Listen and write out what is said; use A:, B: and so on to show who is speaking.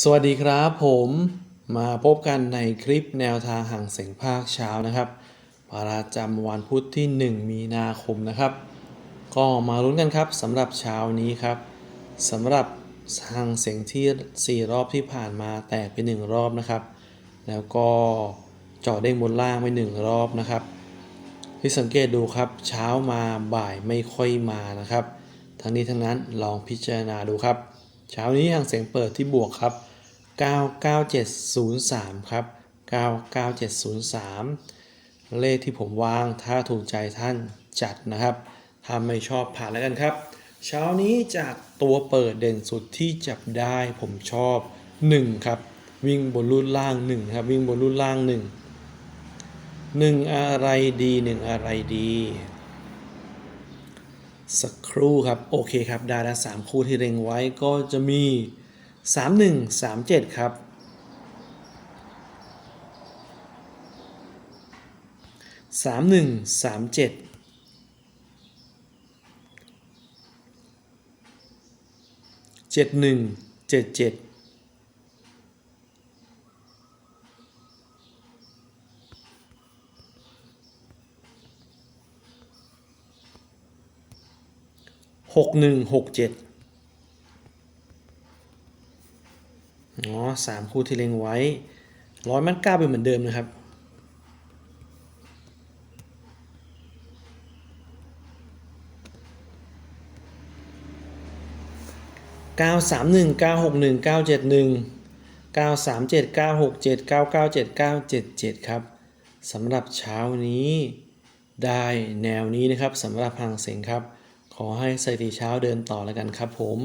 A: สวัสดีครับผมมาพบกันในคลิปแนวทางห่างเสียงภาคเช้านะครับประจำวันพุธที่ 1 มีนาคมนะครับ ก็มาลุ้นกันครับสำหรับเช้านี้ครับสำหรับห่างเสียงที่ 4 รอบที่ผ่านมาแตกไป 1 รอบนะครับ แล้วก็เจาะเด้งบนล่างไป 1 รอบนะครับ ที่สังเกตดูครับเช้ามาบ่ายไม่ค่อยมานะครับ ทั้งนี้ทั้งนั้นลองพิจารณาดูครับ เช้านี้ทางเสียงเปิดที่บวกครับ 99703 ครับ 99703 เลขที่ผมวางถ้าถูกใจท่านจัดนะครับ ถ้าไม่ชอบผ่านแล้วกันครับ เช้านี้จากตัวเปิดเด่นสุดที่จับได้ผมชอบ 1 ครับ วิ่งบนรุ่นล่าง1ครับวิ่งบนรุ่นล่าง 1 1 อะไรดี 1 อะไรดี สักครู่ครับ โอเคครับ ดาราสามคู่ที่เร่งไว้ก็จะมี 3 1 3 7 ครับ สามหนึ่งสามเจ็ดเจ็ดหนึ่งเจ็ดเจ็ด กหนึ่งหกเจ็ดอ๋อสามคู่ที่เล็งไว้ร้อยมันก้าเป็นเหมือนเดิมนะครับเก้าสามหนึ่งเก้าหกหนึ่งเก้าเจ็ดหนึ่งเก้าสามเจ็ดเก้าหกเจ็ดเก้าเก้าเจ็ดเก้าเจ็ดเจ็ดครับสำหรับเช้านี้ได้แนวนี้นะครับสำหรับหางเสียงครับ ขอให้สถิติเช้าเดินต่อแล้วกันครับผม